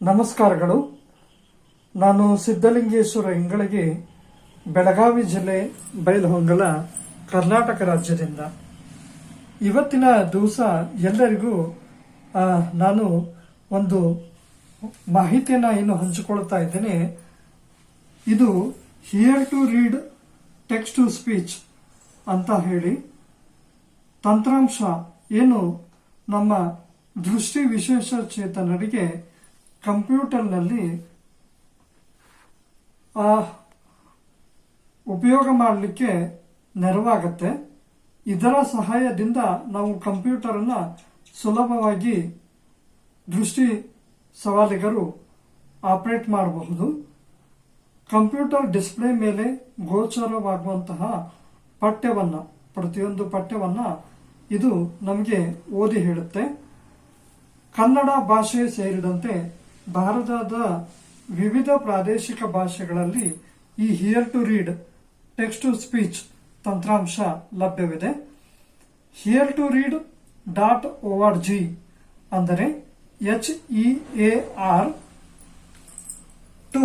ನಮಸ್ಕಾರಗಳು ನಾನು ಸಿದ್ಧಲಿಂಗೇಶ್ವರ ಹೆಂಗಳಿಗೆ ಬೆಳಗಾವಿ ಜಿಲ್ಲೆ ಬೈಲಹೊಂಗಲ ಕರ್ನಾಟಕ ರಾಜ್ಯದಿಂದ ಇವತ್ತಿನ ದಿವಸ ಎಲ್ಲರಿಗೂ ನಾನು ಒಂದು ಮಾಹಿತಿಯನ್ನು ಏನು ಹಂಚಿಕೊಳ್ತಾ ಇದ್ದೇನೆ ಇದು hear to read text to speech ಅಂತ ಹೇಳಿ ತಂತ್ರಾಂಶ ಏನು ನಮ್ಮ ದೃಷ್ಟಿ ವಿಶೇಷ ಚೇತನರಿಗೆ ಕಂಪ್ಯೂಟರ್ನಲ್ಲಿ ಉಪಯೋಗ ಮಾಡಲಿಕ್ಕೆ ನೆರವಾಗತ್ತೆ. ಇದರ ಸಹಾಯದಿಂದ ನಾವು ಕಂಪ್ಯೂಟರನ್ನು ಸುಲಭವಾಗಿ ದೃಷ್ಟಿ ಸವಾಲಿಗರು ಆಪರೇಟ್ ಮಾಡಬಹುದು. ಕಂಪ್ಯೂಟರ್ ಡಿಸ್ಪ್ಲೇ ಮೇಲೆ ಗೋಚರವಾಗುವಂತಹ ಪಠ್ಯವನ್ನ, ಪ್ರತಿಯೊಂದು ಪಠ್ಯವನ್ನ ಇದು ನಮಗೆ ಓದಿ ಹೇಳುತ್ತೆ. ಕನ್ನಡ ಭಾಷೆ ಸೇರಿದಂತೆ ಭಾರತದ ವಿವಿಧ ಪ್ರಾದೇಶಿಕ ಭಾಷೆಗಳಲ್ಲಿ ಈ hear to read, text to speech ತಂತ್ರಾಂಶ ಲಭ್ಯವಿದೆ. Hear to read dot O R G ಅಂದರೆ H E A R two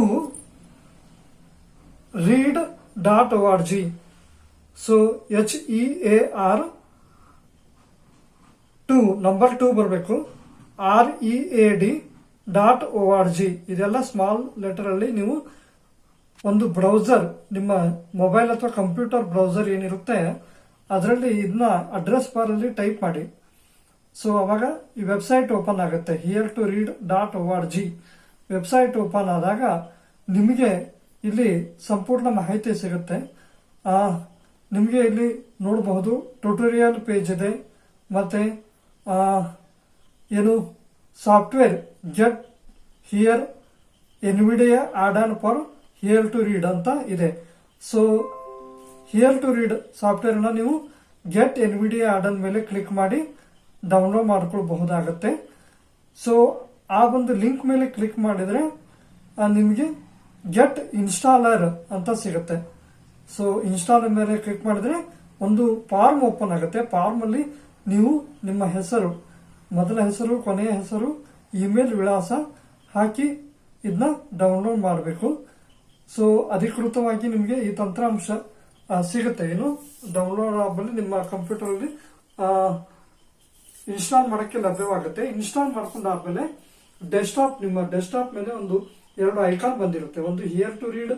read dot O R G so H E A R two number two ಬರಬೇಕು. R E A D dot O R G ಇದೆಲ್ಲ small letter ಅಲ್ಲಿ ನೀವು ಒಂದು browser ನಿಮ್ಮ mobile ಅಥವಾ computer browser ಏನಿರುತ್ತೆ, ಅದರಲ್ಲಿ ಇದನ್ನ ಅಡ್ರೆಸ್ ಬಾರ್ ಅಲ್ಲಿ ಟೈಪ್ ಮಾಡಿ. ಸೊ ಅವಾಗ ಈ ವೆಬ್ಸೈಟ್ ಓಪನ್ ಆಗುತ್ತೆ. Hear to read dot O R G website open ಆದಾಗ ನಿಮಗೆ ಇಲ್ಲಿ ಸಂಪೂರ್ಣ ಮಾಹಿತಿ ಸಿಗುತ್ತೆ. ನಿಮಗೆ ಇಲ್ಲಿ ನೋಡಬಹುದು ಟ್ಯುಟೋರಿಯಲ್ ಪೇಜ್ ಇದೆ. ಮತ್ತೆ ಏನು software get hear NVDA add on for hear to read ಅಂತ ಇದೆ. ಸೊ ಹಿಯರ್ ಟು ರೀಡ್ ಸಾಫ್ಟ್ವೇರ್ನ ನೀವು ಗೆಟ್ ಎನ್ವಿಡಿಯಾ ಆಡ್ ಆನ್ ಮೇಲೆ ಕ್ಲಿಕ್ ಮಾಡಿ ಡೌನ್ಲೋಡ್ ಮಾಡ್ಕೊಳ್ಬಹುದಾಗತ್ತೆ. ಸೊ ಆ ಒಂದು ಲಿಂಕ್ ಮೇಲೆ ಕ್ಲಿಕ್ ಮಾಡಿದ್ರೆ ನಿಮಗೆ ಗೆಟ್ ಇನ್ಸ್ಟಾಲರ್ ಅಂತ ಸಿಗುತ್ತೆ. ಸೊ ಇನ್ಸ್ಟಾಲ್ ಮೇಲೆ ಕ್ಲಿಕ್ ಮಾಡಿದ್ರೆ ಒಂದು ಫಾರ್ಮ್ ಓಪನ್ ಆಗುತ್ತೆ. ಫಾರ್ಮ್ ಅಲ್ಲಿ ನೀವು ನಿಮ್ಮ ಹೆಸರು, ಮೊದಲ ಹೆಸರು, ಕೊನೆಯ ಹೆಸರು ಇಮೇಲ್ ವಿಳಾಸ ಹಾಕಿ ಇದನ್ನ ಡೌನ್ಲೋಡ್ ಮಾಡಬೇಕು. ಸೊ ಅಧಿಕೃತವಾಗಿ ನಿಮಗೆ ಈ ತಂತ್ರಾಂಶ ಸಿಗುತ್ತೆ. ಏನು? ಡೌನ್ಲೋಡ್ ಆಗಲಿ ನಿಮ್ಮ ಕಂಪ್ಯೂಟರ್ ಅಲ್ಲಿ ಇನ್ಸ್ಟಾಲ್ ಮಾಡಕ್ಕೆ ಲಭ್ಯವಾಗುತ್ತೆ. ಇನ್ಸ್ಟಾಲ್ ಮಾಡ್ಕೊಂಡಾದ್ಮೇಲೆ ಡೆಸ್ಕ್ಟಾಪ್ ನಿಮ್ಮ ಡೆಸ್ಕ್ಟಾಪ್ ಮೇಲೆ ಒಂದು ಎರಡು ಐಕಾನ್ ಬಂದಿರುತ್ತೆ. ಒಂದು hear to read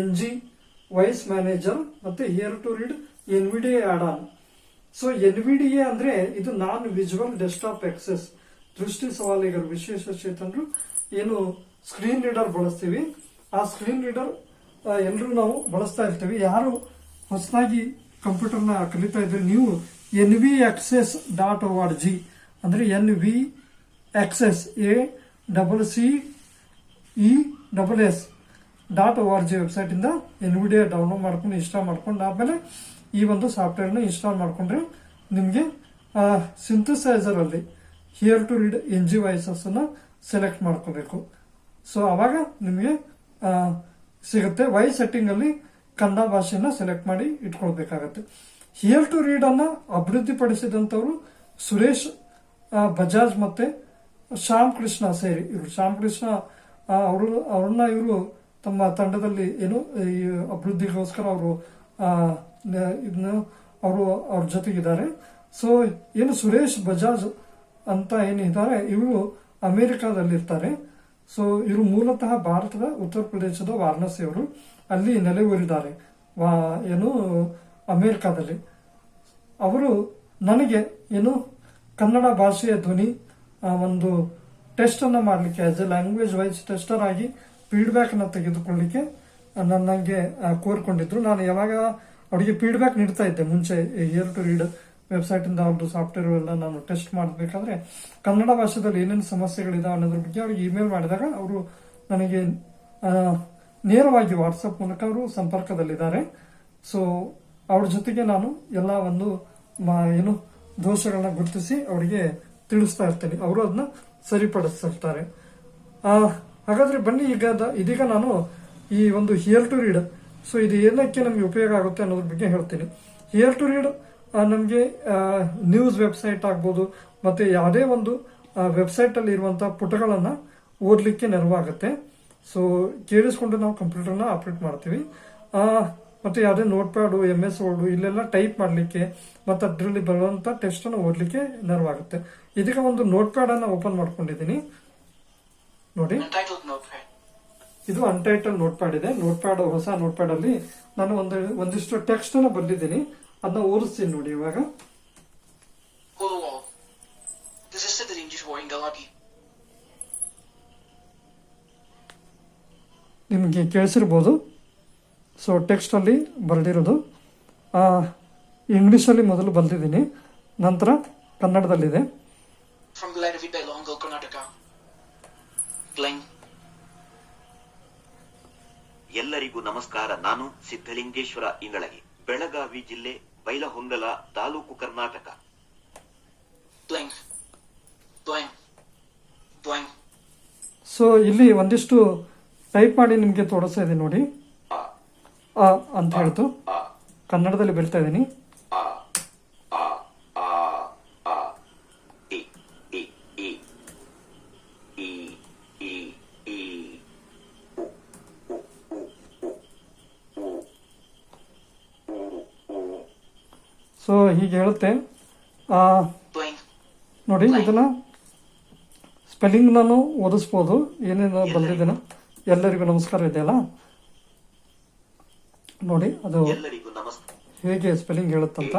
N G voice manager ಮತ್ತೆ hear to read N V D add on so N V D A ಅಂದ್ರೆ ಇದು ನಾನ್ ವಿಜುವಲ್ ಡೆಸ್ಕ್ಟಾಪ್ ಎಕ್ಸೆಸ್ ದೃಷ್ಟಿ ಸವಾಲಿಗರು, ವಿಶೇಷ ಚೇತನರು ಏನು ಸ್ಕ್ರೀನ್ ರೀಡರ್ ಬಳಸ್ತೀವಿ. ಆ ಸ್ಕ್ರೀನ್ ರೀಡರ್ ಎಲ್ಲರೂ ನಾವು ಬಳಸ್ತಾ ಇರ್ತೀವಿ. ಯಾರು ಹೊಸದಾಗಿ ಕಂಪ್ಯೂಟರ್ನ ಕಲಿತಾ ಇದ್ರೆ ನೀವು N V access dot O R G ಅಂದ್ರೆ N V access A double C E double S dot O R G website ಇಂದ ಎನ್ ಡೌನ್ಲೋಡ್ ಮಾಡ್ಕೊಂಡು ಇನ್ಸ್ಟಾಲ್ ಮಾಡ್ಕೊಂಡು ಆದ್ಮೇಲೆ ಈ ಒಂದು ಸಾಫ್ಟ್ವೇರ್ನ ಇನ್ಸ್ಟಾಲ್ ಮಾಡ್ಕೊಂಡ್ರೆ ನಿಮಗೆ ಸಿಂಥಸೈಸರ್ ಅಲ್ಲಿ hear to read N G voices ಅನ್ನ ಸೆಲೆಕ್ಟ್ ಮಾಡ್ಕೋಬೇಕು. ಸೊ ಅವಾಗ ನಿಮಗೆ ಸಿಗುತ್ತೆ. ವಾಯ್ಸ್ ಸೆಟ್ಟಿಂಗ್ ಅಲ್ಲಿ ಕನ್ನಡ ಭಾಷೆನ ಸೆಲೆಕ್ಟ್ ಮಾಡಿ ಇಟ್ಕೊಳ್ಬೇಕಾಗತ್ತೆ. ಹಿಯರ್ ಟು ರೀಡ್ ಅನ್ನ ಅಭಿವೃದ್ಧಿಪಡಿಸಿದಂತವರು ಸುರೇಶ್ ಬಜಾಜ್ ಮತ್ತೆ ಶ್ಯಾಮ್ ಕೃಷ್ಣ ಸೇರಿ. ಇವರು ಶ್ಯಾಮ್ ಕೃಷ್ಣ ಅವರು, ಅವ್ರನ್ನ ಇವರು ತಮ್ಮ ತಂಡದಲ್ಲಿ ಏನು ಅಭಿವೃದ್ಧಿಗೋಸ್ಕರ ಅವರು ಇದನ್ನ ಅವರು ಅವ್ರ ಜೊತೆಗಿದ್ದಾರೆ. ಸೊ ಏನು ಸುರೇಶ್ ಬಜಾಜ್ ಅಂತ ಏನಿದ್ದಾರೆ, ಇವರು ಅಮೆರಿಕಾದಲ್ಲಿರ್ತಾರೆ. ಸೊ ಇವರು ಮೂಲತಃ ಭಾರತದ ಉತ್ತರ ಪ್ರದೇಶದ ವಾರಣಾಸಿಯವರು. ಅಲ್ಲಿ ನೆಲೆಯೂರಿದ್ದಾರೆ. ಏನು, ಅಮೆರಿಕಾದಲ್ಲಿ. ಅವರು ನನಗೆ ಏನು ಕನ್ನಡ ಭಾಷೆಯ ಧ್ವನಿ ಒಂದು ಟೆಸ್ಟ್ ಅನ್ನ ಮಾಡಲಿಕ್ಕೆ as a language wise tester ಆಗಿ ಫೀಡ್ಬ್ಯಾಕ್ ಅನ್ನ ತೆಗೆದುಕೊಳ್ಳಿಕ್ಕೆ ನನ್ನಂಗೆ ಕೋರ್ಕೊಂಡಿದ್ರು. ನಾನು ಯಾವಾಗ ಅವರಿಗೆ ಫೀಡ್ಬ್ಯಾಕ್ ನೀಡ್ತಾ ಇದ್ದೆ. ಮುಂಚೆ ಇಯರ್ ಟು ರೀಡ್ ವೆಬ್ಸೈಟ್ ಇಂದ ಅವ್ರದ್ದು ಸಾಫ್ಟ್ವೇರ್ ಎಲ್ಲ ನಾನು ಟೆಸ್ಟ್ ಮಾಡಬೇಕಾದ್ರೆ, ಕನ್ನಡ ಭಾಷೆದಲ್ಲಿ ಏನೇನು ಸಮಸ್ಯೆಗಳಿದಾವೆ ಅನ್ನೋದ್ರ ಬಗ್ಗೆ ಅವ್ರಿಗೆ ಇಮೇಲ್ ಮಾಡಿದಾಗ ಅವರು ನನಗೆ ನೇರವಾಗಿ ವಾಟ್ಸಪ್ ಮೂಲಕ ಅವರು ಸಂಪರ್ಕದಲ್ಲಿದ್ದಾರೆ. ಸೊ ಅವ್ರ ಜೊತೆಗೆ ನಾನು ಎಲ್ಲ ಒಂದು ಏನು ದೋಷಗಳನ್ನ ಗುರುತಿಸಿ ಅವರಿಗೆ ತಿಳಿಸ್ತಾ ಇರ್ತೇನೆ. ಅವರು ಅದನ್ನ ಸರಿಪಡಿಸ್ತಿರ್ತಾರೆ ಆ, ಹಾಗಾದ್ರೆ ಬನ್ನಿ ಈಗ ಇದೀಗ ನಾನು ಈ ಒಂದು ಹಿಯರ್ ಟು ರೀಡ್ ಸೊ ಇದು ಏನಕ್ಕೆ ನಮಗೆ ಉಪಯೋಗ ಆಗುತ್ತೆ ಅನ್ನೋದ್ರ ಬಗ್ಗೆ ಹೇಳ್ತೀನಿ. ಹಿಯರ್ ಟು ರೀಡ್ ನಮಗೆ ನ್ಯೂಸ್ ವೆಬ್ಸೈಟ್ ಆಗ್ಬೋದು ಮತ್ತೆ ಯಾವುದೇ ಒಂದು ವೆಬ್ಸೈಟ್ ಅಲ್ಲಿ ಇರುವಂತಹ ಪುಟಗಳನ್ನ ಓದಲಿಕ್ಕೆ ನೆರವಾಗುತ್ತೆ. ಸೊ ಕೇಳಿಸ್ಕೊಂಡು ನಾವು ಕಂಪ್ಯೂಟರ್ನ ಆಪರೇಟ್ ಮಾಡ್ತೀವಿ. ಮತ್ತೆ ಯಾವುದೇ notepad M S word ಇಲ್ಲೆಲ್ಲ ಟೈಪ್ ಮಾಡಲಿಕ್ಕೆ ಮತ್ತೆ ಅದರಲ್ಲಿ ಬರುವಂತ ಟೆಸ್ಟ್ ಅನ್ನು ಓದಲಿಕ್ಕೆ ನೆರವಾಗುತ್ತೆ. ಇದೀಗ ಒಂದು ನೋಟ್ ಪ್ಯಾಡ್ ಅನ್ನ ಓಪನ್ ಮಾಡ್ಕೊಂಡಿದ್ದೀನಿ. ನೋಡಿ. ಇದು ಅನ್ಟೈಟಲ್ ನೋಟ್ ಪ್ಯಾಡ್ ಇದೆ. ನೋಟ್ ಪ್ಯಾಡ್ ಹೊಸ ನೋಟ್ ಪ್ಯಾಡ್ ಅಲ್ಲಿ ನಾನು ಒಂದು ಒಂದಿಷ್ಟು ಟೆಕ್ಸ್ಟ್ ಅನ್ನ ಬರೆದಿದ್ದೀನಿ. ಅದನ್ನ ಓದಿಸ್ತೀನಿ ನೋಡಿ ಇವಾಗ. ನಿಮಗೆ ಕೇಳಿಸಿರ್ಬೋದು. ಸೊ ಟೆಕ್ಸ್ಟ್ ಅಲ್ಲಿ ಬರೆದಿರೋದು ಇಂಗ್ಲೀಷಲ್ಲಿ ಮೊದಲು ಬರೆದಿದ್ದೀನಿ. ನಂತರ ಕನ್ನಡದಲ್ಲಿದೆ. ಎಲ್ಲರಿಗೂ ನಮಸ್ಕಾರ. ನಾನು ಸಿದ್ಧಲಿಂಗೇಶ್ವರ ಇಂಗಳಗಿ ಬೆಳಗಾವಿ ಜಿಲ್ಲೆ ಬೈಲಹೊಂಗಲ ತಾಲೂಕು ಕರ್ನಾಟಕ. ಸೊ ಇಲ್ಲಿ ಒಂದಿಷ್ಟು ಟೈಪ್ ಮಾಡಿ ನಿಮಗೆ ತೋರಿಸ್ತಾ ಇದೆ ನೋಡಿ. ಆ ಅಂತ ಹೇಳ್ತು. ಕನ್ನಡದಲ್ಲಿ ಬರಿತಾ ಇದ್ದೀನಿ ಸೊ ಹೀಗೆ ಹೇಳುತ್ತೆ. ನೋಡಿ, ಇದನ್ನ ಸ್ಪೆಲ್ಲಿಂಗ್ ನಾನು ಓದಿಸ್ಬೋದು. ಏನೇನು ಬಂದಿದ್ದೇನೆ ಎಲ್ಲರಿಗೂ ನಮಸ್ಕಾರ ಇದೆಯಲ್ಲ ನೋಡಿ ಅದು ಹೇಗೆ ಸ್ಪೆಲ್ಲಿಂಗ್ ಹೇಳುತ್ತಂತ.